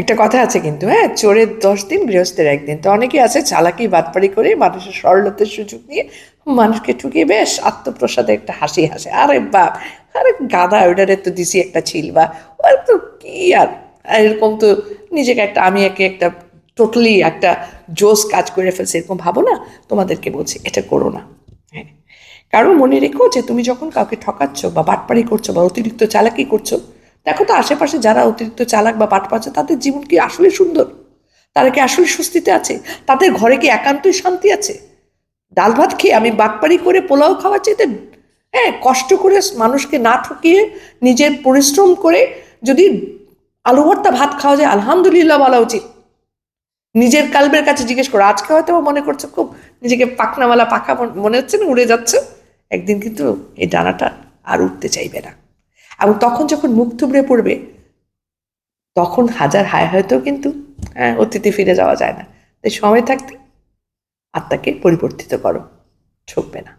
একটা কথা আছে কিন্তু হ্যাঁ চোরের দশ দিন, গৃহস্থের একদিন। তো অনেকে আছে চালাকি বাটপাড়ি করে মানুষের সরলতের সুযোগ নিয়ে মানুষকে ঠুকিয়ে বেশ আত্মপ্রসাদে একটা হাসি হাসে। আরে বাপ, আরে গাদা ওইটারে তো দিছি একটা ছিল বা, ওর তো কি আর? এরকম তো নিজেকে একটা, আমি একে একটা টোটালি একটা জোস কাজ করে ফেলছি, এরকম ভাবো না? তোমাদেরকে বলছি, এটা করো না। হ্যাঁ। কারণ মনে রেখো যে তুমি যখন কাউকে ঠকাচ্ছ বা বাটপাড়ি করছ বা অতিরিক্ত চালাকি করছ দেখো তো আশেপাশে যারা অতিরিক্ত চালাক বা বাট পাচ্ছে তাদের জীবন কি আসলে সুন্দর? তারা কি আসলে স্বস্তিতে আছে? তাদের ঘরে কি একান্তই শান্তি আছে? ডাল ভাত খেয়ে আমি বাটপাড়ি করে পোলাও খাওয়া চাইতে হ্যাঁ কষ্ট করে মানুষকে না ঠকিয়ে নিজের পরিশ্রম করে যদি আলু ভর্তা, ভাত খাওয়া যায়, আলহামদুলিল্লাহ বলা উচিত। নিজের কালবের কাছে জিজ্ঞেস করো। আজকে হয়তো মনে করছে খুব নিজেকে পাখনাওয়ালা পাখা মনে হচ্ছে না, উড়ে যাচ্ছে। একদিন কিন্তু এই ডানাটা আর উঠতে চাইবে না। এবং তখন যখন মুখ থুবড়ে পড়বে তখন হাজার হায় হয়তো কিন্তু হ্যাঁ, অতীতে ফিরে যাওয়া যায় না। তাই সময় থাকতে আত্মাকে পরিবর্তিত করো ঠকবে না।